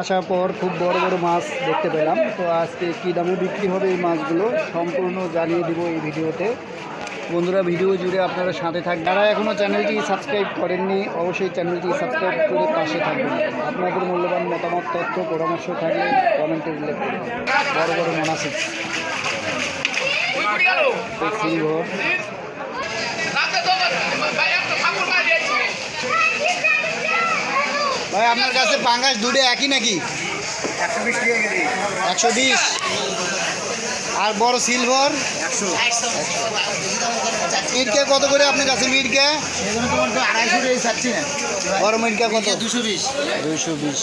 আসার পর খুব বড় বড় মাছ দেখতে পেলাম। তো আজকে কী দামে বিক্রি হবে এই মাছগুলো সম্পূর্ণ জানিয়ে দেবো এই ভিডিওতে। বন্ধুরা, ভিডিও জুড়ে আপনারা সাথে থাকবেন। যারা এখনও চ্যানেলটি সাবস্ক্রাইব করেননি, অবশ্যই চ্যানেলটি সাবস্ক্রাইব করে পাশে থাকবেন। আপনাদের মূল্যবান মতামত, তথ্য, পরামর্শ থাকলে কমেন্টে উল্লেখ করুন বড় বড় মনাসিক সিলভর ভাই আপনার কাছে পাঙ্গাস দুটো একই নাকি? একশো বিশ। আর বড় সিলভার মিটকে কত করে আপনার কাছে মিটকে বড় মিটকে কত? দুশো বিশ। দুশো বিশ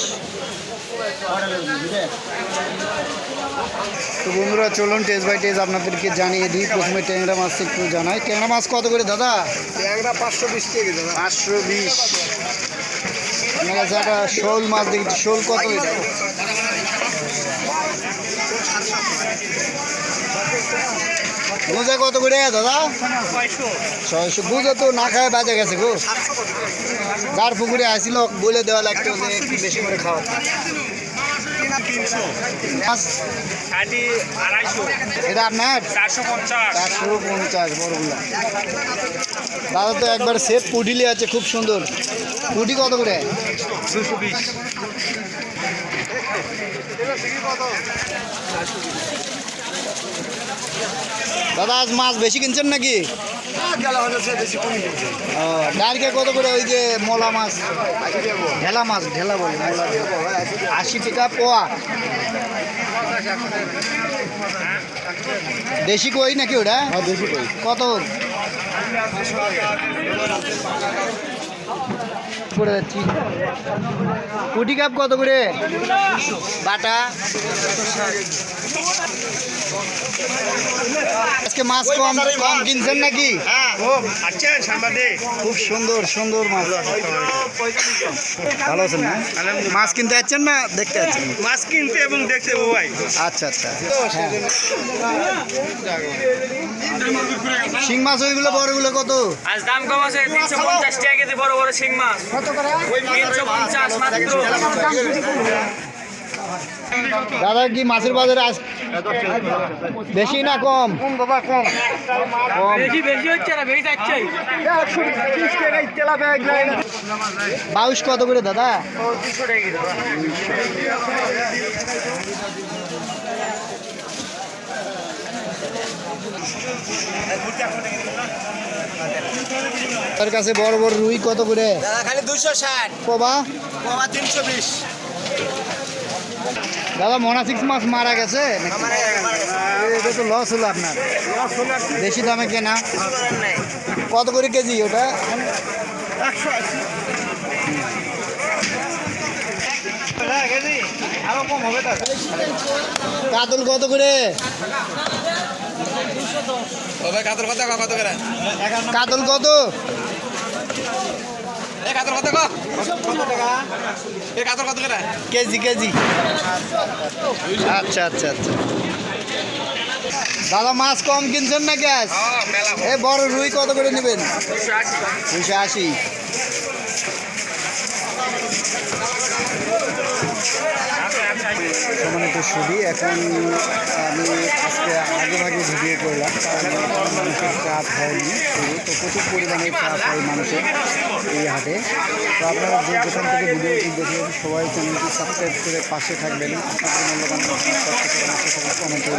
তো বন্ধুরা চলুন টেস্ট বাই টেস্ট আপনাদেরকে জানিয়ে দিই। প্রথমে ট্যাংরা মাছ একটু জানাই। ট্যাংরা মাছ কত করে দাদা? ট্যাংরা পাঁচশো বিশ টাকা দাদা। পাঁচশো বিশ। আপনার কাছে একটা শোল মাছ দেখছি, শোল কত মোজা কত করে দাদা? ছয়শো। বুঝো তো না খায় বাজে গেছে গো। যার পুকুরে আসিল, বলে দেওয়া লাগতো যে বেশি করে খাওয়া। তিনশো। মাছ আড়াইশো। এটা আপনার চারশো পঞ্চাশ। চারশো পঞ্চাশ বড়গুলা দাদা তো একবার সেট পুটিলি আছে খুব সুন্দর। পুটি কত করে? দুশো বিশ। দাদা আজ মাছ বেশি কিনছেন নাকি? কত করে ওই যে মলা মাছ? ঢেলা মাছ ঢেলা বলে মলা আশি টাকা পোয়া। দেশি কই নাকি ওটা? বেশি কই। কত? করে যাচ্ছি। কুটি কাপ কত করে? বাটা। আজকে মাছ কম কম কিনছেন নাকি? হ্যাঁ। ও আচ্ছা খুব সুন্দর সুন্দর মাছ। ভালো আছেন না? মাছ কিনতে যাচ্ছেন না দেখতে যাচ্ছেন? মাছ কিনতে এবং দেখতে ভাই। আচ্ছা আচ্ছা। হ্যাঁ। শিং মাছ ওইগুলো বড়গুলো কত? আজ দাম কম আছে তিনশো পঞ্চাশ টাকা কেজি বড় বড় শিং মাছ। তিনশো পঞ্চাশ মাত্র। দাদা কি মাছের বাজারে আজ বেশি না কম? বাবা কম। কম। বেশি বেশি হচ্ছে না বেশি যাচ্ছে। বাউশ কত করে দাদা? তার কাছে বড় বড় রুই কত করে? দাদা খালি দুশো ষাট। কবা? বাবা তিনশো বিশ। দাদা মনা সিক্স মাছ মারা গেছে? এটা তো লস হলো আপনার। বেশি দামে কেনা। কত করে কেজি ওটা? একশো আশি কাতল কত করে? কাতর কত? কত করে? কাতল কত? এ হাজার কত এক কাতর কত করে? KG KG. আচ্ছা আচ্ছা আচ্ছা। দাদা মাছ কম কিনছেন না গ্যাস? এ বড় রুই কত করে নেবেন? দুশো আশি। সম্মানিত শুধু এখন আমি আজকে আগে ভাগে ভিডিও করলাম কারণ মানুষের চাপ হয়নি শুধু তো প্রচুর পরিমাণে চাপ হয় মানুষের এই হাটে তো আপনারা যে যেখান থেকে ভিডিওটি দেখবেন সবাই চ্যানেলটি সাবস্ক্রাইব করে পাশে থাকবেন আপনাদের মূল্যবান কমেন্টে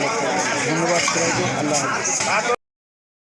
ধন্যবাদ সবাইকে আল্লাহ হাফিজ